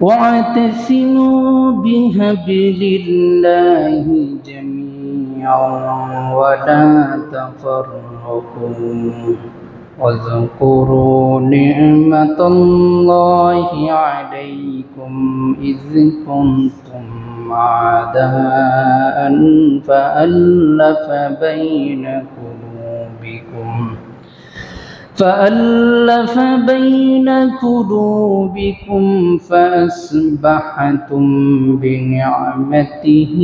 واعتصموا بحبل الله جميعا ولا تفرقوا واذكروا نعمة الله عليكم إذ كنتم أعداء فألف بين قلوبكم فألف بين قلوبكم فأصبحتم بنعمته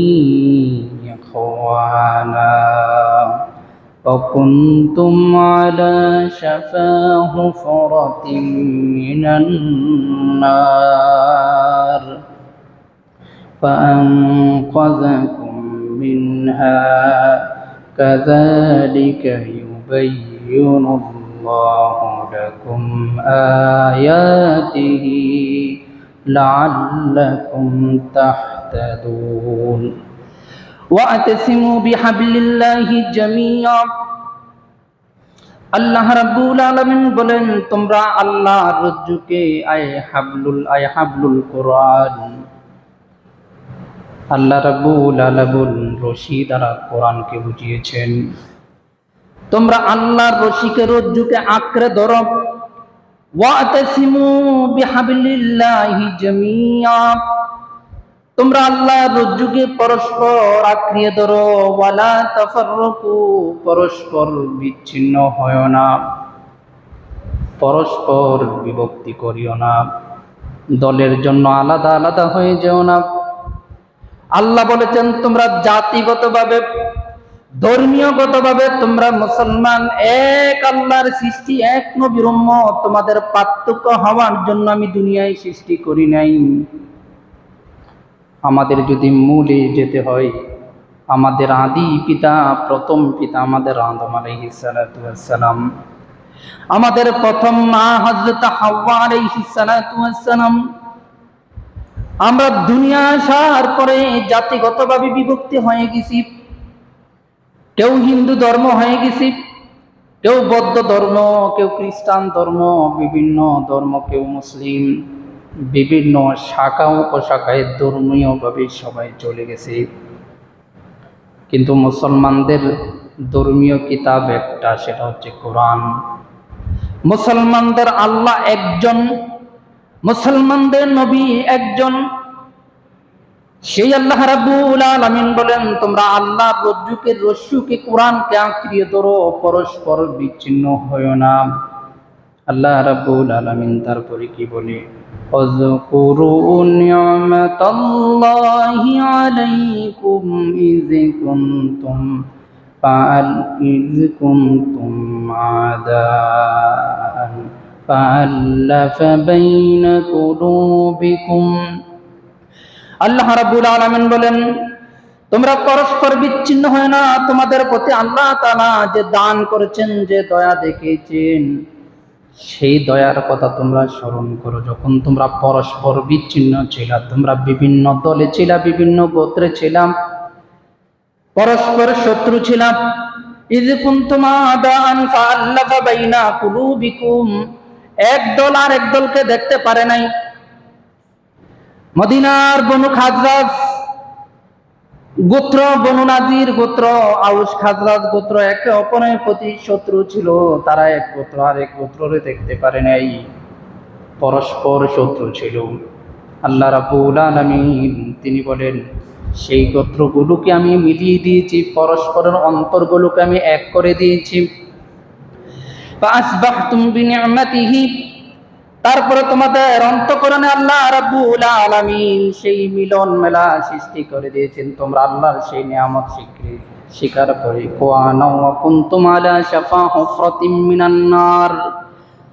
إخوانا وكنتم على شفا حفرة من النار فأنقذكم منها كذلك يبين الله لكم آياته لعلكم تهتدون واعتصموا بحبل الله جميعا আল্লাহ রাব্বুল আলামিন বলেন তোমরা আল্লাহর রজ্জুকে আয় হাবলুল আয় হাবলুল কোরআন আল্লাহ রাব্বুল আলাবুল রশি দ্বারা কোরআনকে বুঝিয়েছেন তোমরা আল্লাহর রশিকে রজ্জুকে আঁকড়ে ধরো। তোমরা আল্লাহর রজ্জুকে পরস্পর আঁকড়িয়ে ধরো। ওয়ালা তাফাররাকু, পরস্পর বিচ্ছিন্ন হয় না। পরস্পর বিভক্তি করিও না। দলের জন্য আলাদা আলাদা হয়ে যেও না। আল্লাহ বলেছেন, তোমরা জাতিগতভাবে ধর্মীয়গতভাবে তোমরা মুসলমান, এক আল্লাহর সৃষ্টি, এক নবীর উম্মত। তোমাদের পার্থক্য হওয়ার জন্য আমি দুনিয়ায় সৃষ্টি করি নাই। আমাদের যদি মূলে যেতে হয়, আমাদের আদি পিতা, প্রথম পিতা আমাদের আদম আলাইহিসালাম আমাদের প্রথম মা হজরত হাওয়া আলাইহিসালাম আমরা দুনিয়া আসার পরে জাতিগতভাবে বিভক্তি হয়ে গেছি। কেউ হিন্দু ধর্ম হয়ে গেছি, কেউ বৌদ্ধ ধর্ম, কেউ খ্রিস্টান ধর্ম, বিভিন্ন ধর্ম, কেউ মুসলিম, বিভিন্ন শাখা উপশাখায় ধর্মীয়ভাবে সবাই চলে গেছে। কিন্তু মুসলমানদের ধর্মীয় কিতাব একটা, সেটা হচ্ছে কোরআন। মুসলমানদের আল্লাহ একজন, মুসলমানদের নবী একজন সেই আল্লাহ রাব্বুল আলামিন বলেন তোমরা আল্লাহ রজ্জুকে রস্যুকে কোরআনকে আঁকড়িয়ে ধরো পরস্পর বিচ্ছিন্ন হয়েও না আল্লাহ রাব্বুল আলামিন তারপরে কি বলে اذكروا نعمة الله عليكم إذ كنتم فعل إذ كنتم عداء فألف بين قلوبكم আল্লাহ রাব্বুল আলামিন বলেন, তোমরা পরস্পর বিচ্ছিন্ন হয় না। তোমাদের প্রতি আল্লাহ তাআলা যে দান করেছেন, যে দয়া দেখিয়েছেন, সেই দয়ার কথা তোমরা স্মরণ করো। যখন তোমরা পরস্পর বিচ্ছিন্ন ছিল, তোমরা বিভিন্ন দলে ছিলা, বিভিন্ন গোত্রে ছিলাম পরস্পর শত্রু ছিলাম এক দল আর এক দলকে দেখতে পারে নাই। মদিনার বনু খাজরাজ, গোত্র বনু নাজির, গোত্র আউস খাজরাজ, গোত্র একে অপরের প্রতি শত্রু ছিল। তারা এক গোত্র আর এক গোত্ররে দেখতে পারে নাই। পরস্পর শত্রু ছিল। আল্লাহ রাবুল আলমিন, তিনি বলেন, সেই গোত্রগুলোকে আমি মিলিয়ে দিয়েছি, পরস্পরের অন্তরগুলোকে আমি এক করে দিয়েছি। তারপরে তোমাদের অন্তকরণে আল্লাহ রাব্বুল আলামিন সেই মিলন মেলা সৃষ্টি করে দিয়েছেন। তোমরা আল্লাহর সেই নিয়ামত স্বীকৃতি স্বীকার করে। কোয়ানা ওয়া কুনতুম আলা শাফা হুফরাতিম মিনান নার।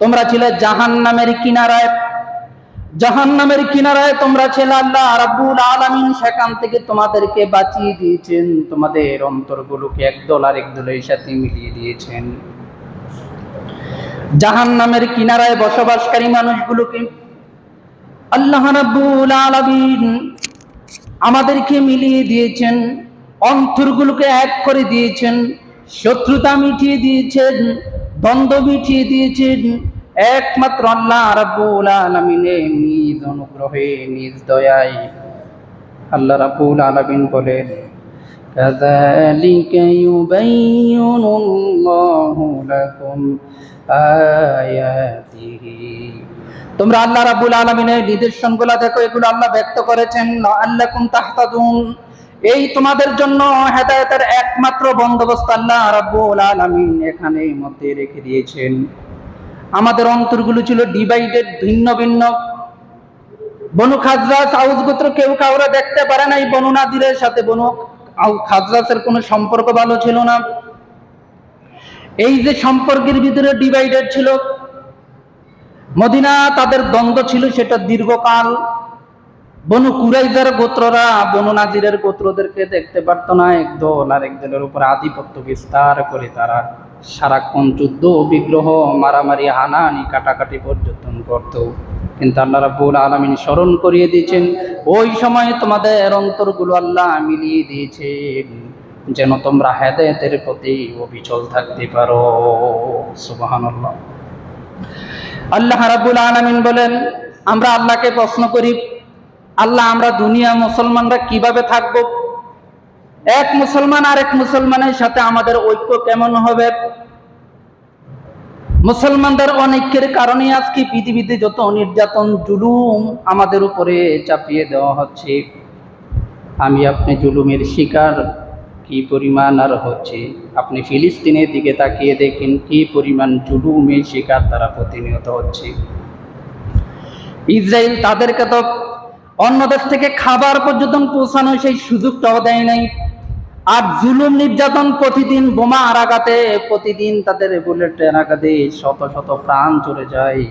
তোমরা ছিলে জাহান্নামের কিনারায়। জাহান্নামের কিনারায় তোমরা ছিলে আল্লাহ রাব্বুল আলামিন। সেখান থেকে তোমাদেরকে বাঁচিয়ে দিয়েছেন। তোমাদের অন্তরগুলোকে একদল আর সাথে মিলিয়ে দিয়েছেন। জাহান নামের কিনারায় বসবাসকারী মানুষগুলোকে আল্লাহ রাব্বুল আলামিন আমাদেরকে মিলিয়ে দিয়েছেন অন্তরগুলোকে এক করে দিয়েছেন শত্রুতা মিটিয়ে দিয়েছেন দ্বন্দ্ব মিটিয়ে দিয়েছেন একমাত্র আল্লাহ রাব্বুল আলামিনের নিজ অনুগ্রহে নিজ দয়ায় আল্লাহ রাব্বুল আলামিন বলেন كذلك يبين الله لكم آياته তোমরা আল্লাহ রাব্বুল নিদর্শন নিদর্শনগুলো দেখো, এগুলো আল্লাহ ব্যক্ত করেছেন। আল্লাকুম তাহতাদুন। এই তোমাদের জন্য হেদায়েতের একমাত্র বন্দোবস্ত আল্লাহ রাব্বুল আলামিন এখানে মধ্যে রেখে দিয়েছেন। আমাদের অন্তরগুলো ছিল ডিভাইডেড ভিন্ন ভিন্ন। বনু খাজরাস আউস গোত্র কেউ কাউরা দেখতে পারে নাই। বনু নাদিরের সাথে বনু খাজরাসের কোনো সম্পর্ক ভালো ছিল না। এই যে সম্পর্কের ভিতরে ডিভাইডেড ছিল, মদিনা তাদের দ্বন্দ্ব ছিল, সেটা দীর্ঘকাল বনু কুরাইজার গোত্ররা, বনু নাজিরের গোত্রদেরকে দেখতে পারতো না একদল আর একদলের উপর আধিপত্য বিস্তার করে তারা সারাক্ষণ যুদ্ধ, বিগ্রহ, মারামারি, হানাহানি, কাটাকাটি পর্যটন করত। কিন্তু আল্লাহ রাব্বুল আলামিন স্মরণ করিয়ে দিয়েছেন, ওই সময় তোমাদের অন্তরগুলো আল্লাহ মিলিয়ে দিয়েছেন। যেন তোমরা হেদায়েতের প্রতি অবিচল থাকতে পারো। সুবহানাল্লাহ। আল্লাহ রাব্বুল আলামিন বলেন, আমরা আল্লাহকে প্রশ্ন করি, আল্লাহ, আমরা দুনিয়া মুসলমানরা কীভাবে থাকব? এক মুসলমান আরেক মুসলমানের সাথে আমাদের ঐক্য কেমন হবে? মুসলমানদের অনেকের কারণে আজকে পৃথিবীতে যত নির্যাতন, জুলুম আমাদের উপরে চাপিয়ে দেওয়া হচ্ছে। আমি আপনি জুলুমের শিকার। কি পরিমাণ আর হচ্ছে? আপনি ফিলিস্তিনের দিকে তাকিয়ে দেখেন কি পরিমাণ জুলুমের শিকার তারা প্রতিনিয়ত হচ্ছে। ইসরায়েল তাদেরকে তো অন্য দেশ থেকে খাবার পর্যন্ত পৌঁছানো সেই সুযোগটাও দেয় নাই। আর জুলুম নির্যাতন প্রতিদিন বোমা আরাগাতে প্রতিদিন তাদের বুলেটের আঘাতে শত শত প্রাণ চলে যায়।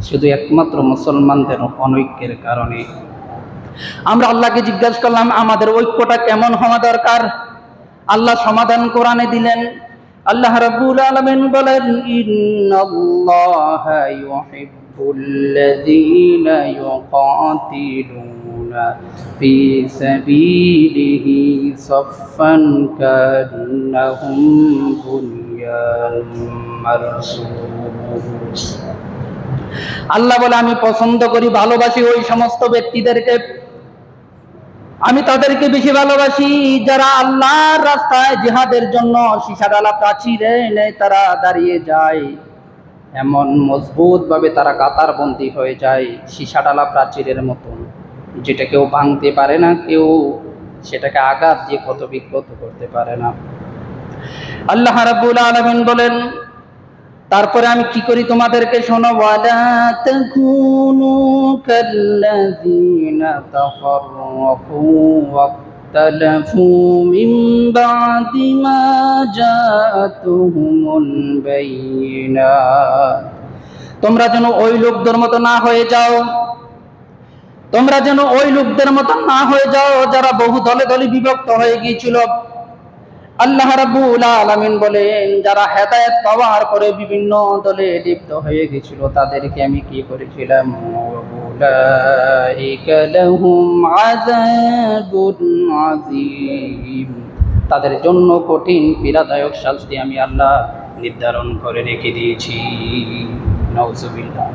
শুধু একমাত্র মুসলমানদের অনৈক্যের কারণে। আমরা আল্লাহকে জিজ্ঞাসা করলাম, আমাদের ঐক্যটা কেমন হওয়া দরকার? আল্লাহ সমাধান কোরআনে দিলেন। আল্লাহ রাব্বুল আলামিন বলেন, ইন্নাল্লাহা ইউহিব্বুল্লাযীনা ইউকাতিলুনা ফি সাবিলিহি সাফফান কান্নাহুম বুনয়ানুম মারসুস আল্লাহ বলে, আমি পছন্দ করি, ভালোবাসি ওই সমস্ত ব্যক্তিদেরকে। আমি তাদেরকে বেশি ভালোবাসি যারা আল্লাহর রাস্তায় জিহাদের জন্য সীসাডালা প্রাচীরে এনে তারা দাঁড়িয়ে যায়। এমন মজবুত ভাবে তারা কাতার বন্দী হয়ে যায় সীসাডালা প্রাচীরের মতন। যেটা কেউ ভাঙতে পারে না, কেউ সেটাকে আঘাত দিয়ে ক্ষত বিক্ষত করতে পারে না। আল্লাহ রাব্বুল আলামিন বলেন তারপরে আমি কি করি তোমাদেরকে শোনো? তোমরা যেন ওই লোকদের মতো না হয়ে যাও। তোমরা যেন ওই লোকদের মতো না হয়ে যাও যারা বহু দলে দলে বিভক্ত হয়ে গিয়েছিল। আল্লাহ রাব্বুল আলামিন বলেন, যারা হেদায়েত পাওয়ার পরে বিভিন্ন দলে লিপ্ত হয়ে গেছিল, তাদেরকে আমি কি করেছিলাম? তাদের জন্য কঠিন, পীড়াদায়ক শাস্তি আমি আল্লাহ নির্ধারণ করে রেখে দিয়েছি। নাউজুবিল্লাহ।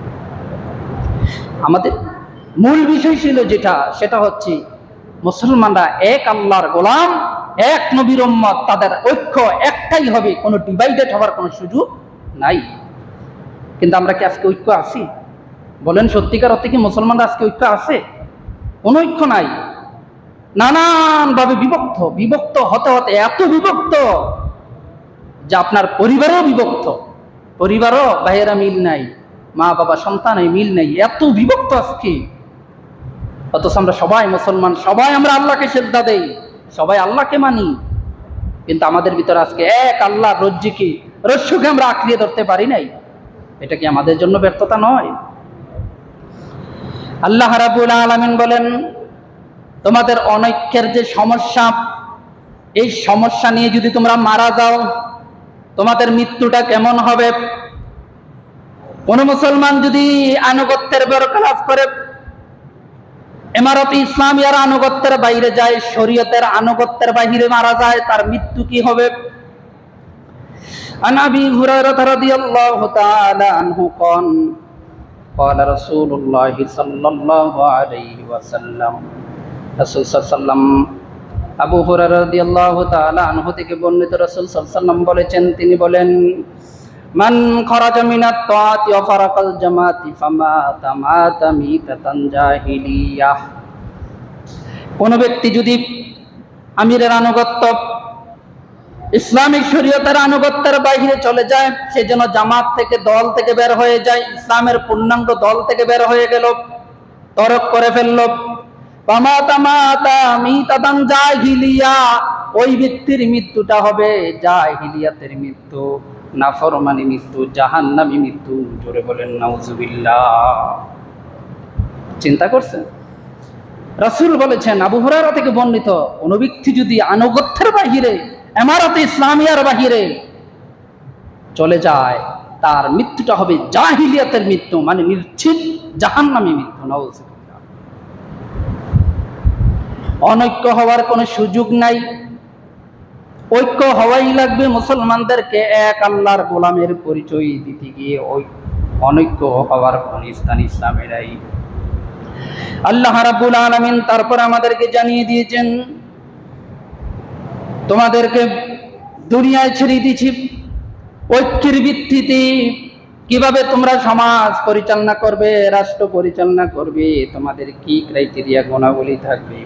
আমাদের মূল বিষয় ছিল যেটা, সেটা হচ্ছে মুসলমানরা এক আল্লাহর গোলাম এক নবীর তাদের ঐক্য একটাই হবে, কোনো ডিভাইডেড হওয়ার কোনো সুযোগ নাই। কিন্তু আমরা কি আজকে ঐক্য আছি? বলেন সত্যিকার অর্থে কি মুসলমানরা আজকে ঐক্য আছে? কোনো ঐক্য নাই। নানানভাবে বিভক্ত বিভক্ত হতে হতে এত বিভক্ত যে আপনার পরিবারও বিভক্ত। পরিবারও ভাইয়েরা মিল নাই, মা বাবা সন্তানে মিল নেই, এত বিভক্ত আজকে। অথচ আমরা সবাই মুসলমান, সবাই আমরা আল্লাহকে শ্রদ্ধা দেই। সবাই আল্লাহকে মানি। কিন্তু আমাদের ভিতরে আজকে এক আল্লাহ রজ্জিকে রস্যকে আমরা আঁকড়িয়ে ধরতে পারি নাই। এটা কি আমাদের জন্য ব্যর্থতা নয়? আল্লাহ রাবুল আলামিন বলেন, তোমাদের অনৈক্যের যে সমস্যা, এই সমস্যা নিয়ে যদি তোমরা মারা যাও, তোমাদের মৃত্যুটা কেমন হবে? কোন মুসলমান যদি আনুগত্যের বরকলাফ করে এমারত ইসলামিয়ার আনুগত্যের বাইরে যায় শরীয়তের আনুগত্যের বাইরে মারা যায় তার মৃত্যু কি হবে عن ابي هريره رضي الله تعالى عنه قال قال رسول الله صلى الله عليه وسلم রাসূল সাল্লাল্লাম আবু হুরায়রা রাদিয়াল্লাহু তাআলা আনহু থেকে বর্ণিত রাসূল সাল্লাল্লাম বলেছেন তিনি বলেন মিনাত তাআতি ওয়া ফারাকাল জামাতি ফামাতা মাতা মিতাতান জাহিলিয়াহ কোন ব্যক্তি যদি আমিরের আনুগত্য, ইসলামিক শরীয়তের আনুগত্যের বাইরে চলে যায়, সে যেন জামাত থেকে দল থেকে বের হয়ে যায়, ইসলামের পূর্ণাঙ্গ দল থেকে বের হয়ে গেল, তরক করে ফেলল। ওই ব্যক্তির মৃত্যুটা হবে জাহিলিয়াতের মৃত্যু। নাফরমানি মৃত্যু, জাহান্নামী মৃত্যু, জোরে বলেন, নাউজুবিল্লাহ। চিন্তা করছেন? রাসূল বলেছেন, আবু হুরায়রা থেকে বর্ণিত, কোন ব্যক্তি যদি আনুগত্যের বাহিরে, এমারতে ইসলামিয়ার বাহিরে চলে যায়, তার মৃত্যুটা হবে জাহিলিয়াতের মৃত্যু মানে নিশ্চিত জাহান্নামী মৃত্যু, নাউজুবিল্লাহ। অনৈক্য হওয়ার কোনো সুযোগ নাই। ঐক্য হওয়াই লাগবে মুসলমানদেরকে। এক আল্লাহর গোলামের পরিচয় দিতে গিয়ে ওই অনৈক্য হওয়ার কোন ইসলামেরাই। আল্লাহ রাব্বুল আলামিন তারপর আমাদেরকে জানিয়ে দিয়েছেন, তোমাদেরকে দুনিয়ায় ছেড়ে দিয়েছি। ঐক্যের ভিত্তিতে কীভাবে তোমরা সমাজ পরিচালনা করবে, রাষ্ট্র পরিচালনা করবে, তোমাদের কি ক্রাইটেরিয়া গুণাবলী থাকবে?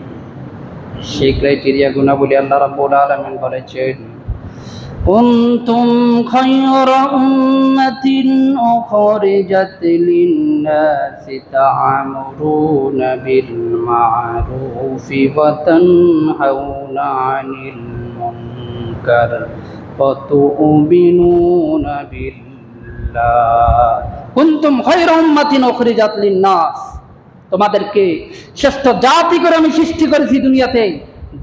সেই ক্রাইটেরিয়া গুণাবলী আল্লাহ রাব্বুল আলামিন বলেছেন, কুনতুম খায়রা উম্মাতিন উখরিজাত লিন-নাসি তা'মুরুনা বিল মা'রুফি ওয়া তানহাউনা 'আনিল মুনকার ওয়া তু'মিনুনা বিল্লাহ। কুনতুম খায়রা উম্মাতিন উখরিজাত লিন-নাস। তোমাদেরকে শ্রেষ্ঠ জাতি করে আমি সৃষ্টি করেছি দুনিয়াতে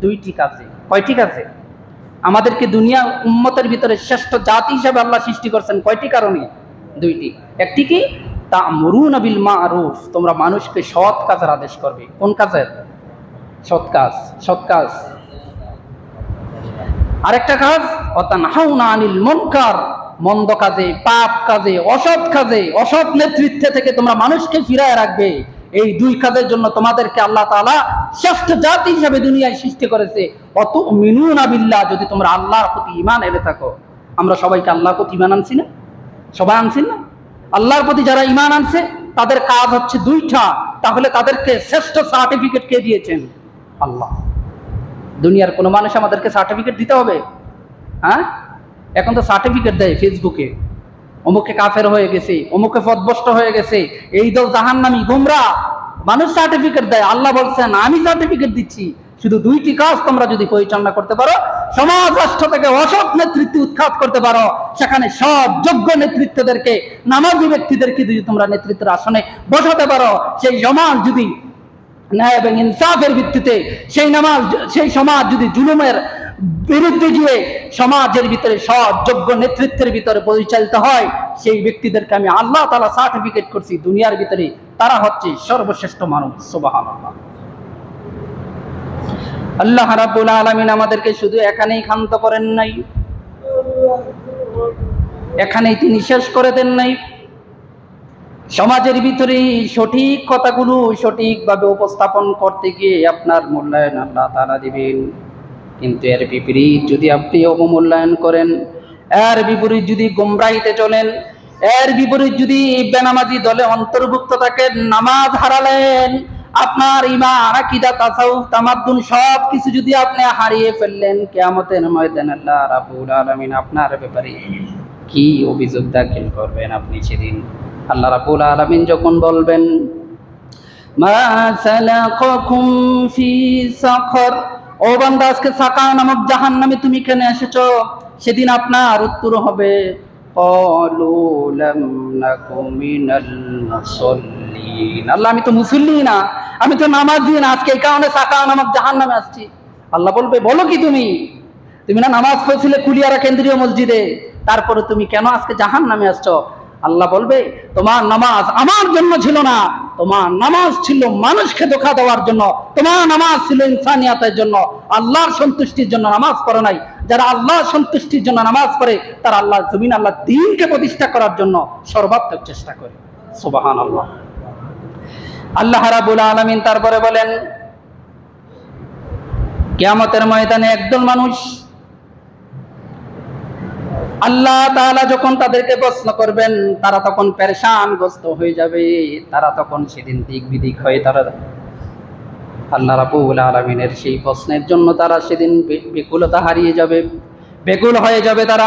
দুইটি কাজে। কয়টি কাজে? আমাদেরকে দুনিয়া উম্মতের ভিতরে শ্রেষ্ঠ জাতি হিসাবে আল্লাহ সৃষ্টি করছেন কয়টি কারণে? দুইটি। একটি কি? তা মরুন আবিল মা মারুফ। তোমরা মানুষকে সৎ কাজের আদেশ করবে। কোন কাজের? সৎ কাজ সৎ কাজ। আরেকটা কাজ অতান হাউনা আনিল মনকার। মন্দ কাজে, পাপ কাজে, অসৎ কাজে, অসৎ নেতৃত্বে থেকে তোমরা মানুষকে ফিরায় রাখবে। এই দুই কাজের জন্য তোমাদেরকে আল্লাহ তাআলা শ্রেষ্ঠ জাতি হিসাবে দুনিয়ায় সৃষ্টি করেছে। অত মিনুন আবিল্লাহ যদি তোমরা আল্লাহর প্রতি ইমান এনে থাকো। আমরা সবাইকে আল্লাহর প্রতি ইমান আনছি না? সবাই আনছি না? আল্লাহর প্রতি যারা ইমান আনছে, তাদের কাজ হচ্ছে দুইটা। তাহলে তাদেরকে শ্রেষ্ঠ সার্টিফিকেট কে দিয়েছেন? আল্লাহ। দুনিয়ার কোনো মানুষ আমাদেরকে সার্টিফিকেট দিতে হবে? হ্যাঁ? এখন তো সার্টিফিকেট দেয় ফেসবুকে অমুকে কাফের হয়ে গেছে, অমুকে পদভষ্ট হয়ে গেছে, এই দল জাহান্নামি গুমরা মানুষ সার্টিফিকেট দেয়, আল্লাহ বলছেন, আমি সার্টিফিকেট দিচ্ছি, শুধু দুইটি কাজ তোমরা যদি পরিচালনা করতে পারো, সমাজ রাষ্ট্র থেকে অসৎ নেতৃত্ব উৎখাত করতে পারো, সেখানে সৎ, যোগ্য নেতৃত্বদেরকে, নামাজি ব্যক্তিদেরকে যদি তোমরা নেতৃত্বের আসনে বসাতে পারো, সেই সমাজ যদি ন্যায় এবং ইনসাফের ভিত্তিতে, সেই নামাজ, সেই সমাজ যদি জুলুমের বিরুদ্ধে গিয়ে সমাজের ভিতরে সৎ, যোগ্য নেতৃত্বের ভিতরে পরিচালিত হয়, সেই ব্যক্তিদেরকে আমি আল্লাহ তালা সার্টিফিকেট করছি, দুনিয়ার ভিতরে তারা হচ্ছে সর্বশ্রেষ্ঠ মানুষ সোবাহান আল্লাহ রাব্বুল আলামিন আমাদেরকে শুধু এখানেই ক্ষান্ত করেন নাই, এখানেই তিনি শেষ করে দেন নাই। সমাজের ভিতরে সঠিক কথাগুলো সঠিকভাবে উপস্থাপন করতে গিয়ে আপনার মূল্যায়ন আল্লাহ তারা দিবেন। কিন্তু এর বিপরীত যদি আপনি অবমূল্যায়ন করেন, এর বিপরীত যদি গোমরাহিতে চলেন, এর বিপরীত যদি বেনামাজি দলে অন্তর্ভুক্ত থাকেন, নামাজ হারালেন, আপনার ইমান আকিদা, তাসাউফ, তামাদ্দুন সব কিছু যদি আপনি হারিয়ে ফেললেন, কিয়ামতের ময়দান আল্লাহ রাব্বুল আলামিন আপনার ব্যাপারে কি অভিযোগ দাখিল করবেন আপনি সেদিন? আল্লাহ রাব্বুল আলামিন যখন বলবেন, মা সালাকাকুম ফি সাকর ও বান্দা, আজকে সাকা নামক জাহান্নামে তুমি কেন এসেছ? সেদিন আপনার উত্তর হবে আল্লাহ, আমি তো মুসল্লি না, আমি তো নামাজি না, আজকে এই কারণে সাকা নামক জাহান্নামে আসছি। আল্লাহ বলবে, বলো কি তুমি? তুমি না নামাজ পড়ছিলে কুলিয়ারা কেন্দ্রীয় মসজিদে, তারপরে তুমি কেন আজকে জাহান নামে আসছো? আল্লাহ বলবে, তোমার নামাজ আমার জন্য ছিল না। তোমার নামাজ ছিল মানুষকে ধোকা দেওয়ার জন্য। তোমার নামাজ ছিল ইনসানিয়াতের জন্য। আল্লাহর সন্তুষ্টির জন্য নামাজ পড়ে নাই। যারা আল্লাহ সন্তুষ্টির জন্য নামাজ পড়ে, তারা আল্লাহ জমিন আল্লাহ দিনকে প্রতিষ্ঠা করার জন্য সর্বাত্মক চেষ্টা করে। সুবাহান আল্লাহ আল্লাহ রাবুল আলমিন তারপরে বলেন, কেয়ামতের ময়দানে একদল মানুষ আল্লাহ তাআলা যখন তাদেরকে প্রশ্ন করবেন, তারা তখন পেরেশানগ্রস্ত হয়ে যাবে। তারা তখন সেদিন দিক বিদিক হয়ে তারা আল্লাহ রাবুল আলমিনের সেই প্রশ্নের জন্য তারা সেদিন বেকুলতা হারিয়ে যাবে, বেকুল হয়ে যাবে তারা,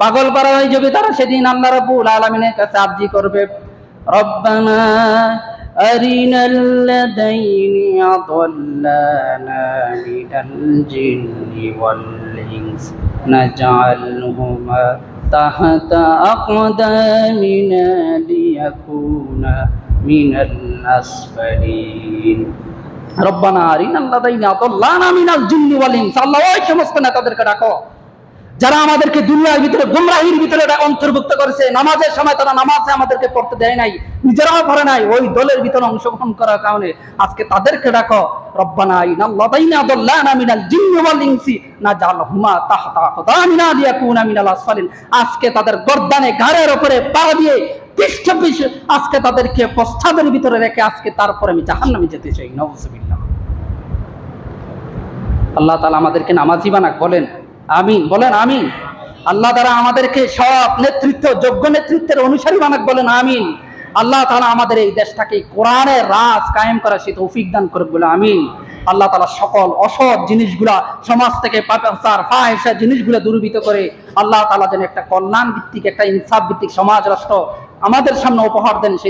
পাগল পারা হয়ে যাবে তারা সেদিন আল্লাহ রাবুল আলমিনের কাছে আর্জি করবে। রব্বানা أرنا الذين أضلانا من الجن والإنس نجعلهما تحت أقدامنا ليكونا من الأسفلين রব্বানা আরিনা আল্লাযাইনা আদাল্লানা মিনাল জিন্নি ওয়াল ইনস আল্লাহ ওই সমস্ত নেতাদেরকে ডাকো যারা আমাদেরকে দুনিয়ার ভিতরে গুমরাহির ভিতরে অন্তর্ভুক্ত করেছে, নামাজের সময় তারা নামাজে আমাদেরকে পড়তে দেয় নাই, নিজেরাও পড়ে নাই, ওই দলের ভিতরে অংশগ্রহণ করার কারণে আজকে তাদেরকে ডাকো আজকে তাদের উপরে পা দিয়ে আজকে তাদেরকে ভিতরে রেখে আজকে তারপরে আমি যেতে চাই আল্লাহ আমাদেরকে নামাজি বানাক বলেন আমিন। বলেন আমিন। আল্লাহ তারা আমাদেরকে সব নেতৃত্ব, যোগ্য নেতৃত্বের অনুসারী বানাক বলেন আমিন। আল্লাহ তাআলা আমাদের এই দেশটাকে কোরআনের রাজ কায়েম করা সে তৌফিক দান করুক বলে আমিন। আল্লাহ তালা সকল অসৎ জিনিসগুলা সমাজ থেকে জিনিসগুলো দূরীভূত করে আল্লাহ তালা যেন একটা কল্যাণ ভিত্তিক একটা ইনসাফ ভিত্তিক সমাজ রাষ্ট্র আমাদের সামনে উপহার দেন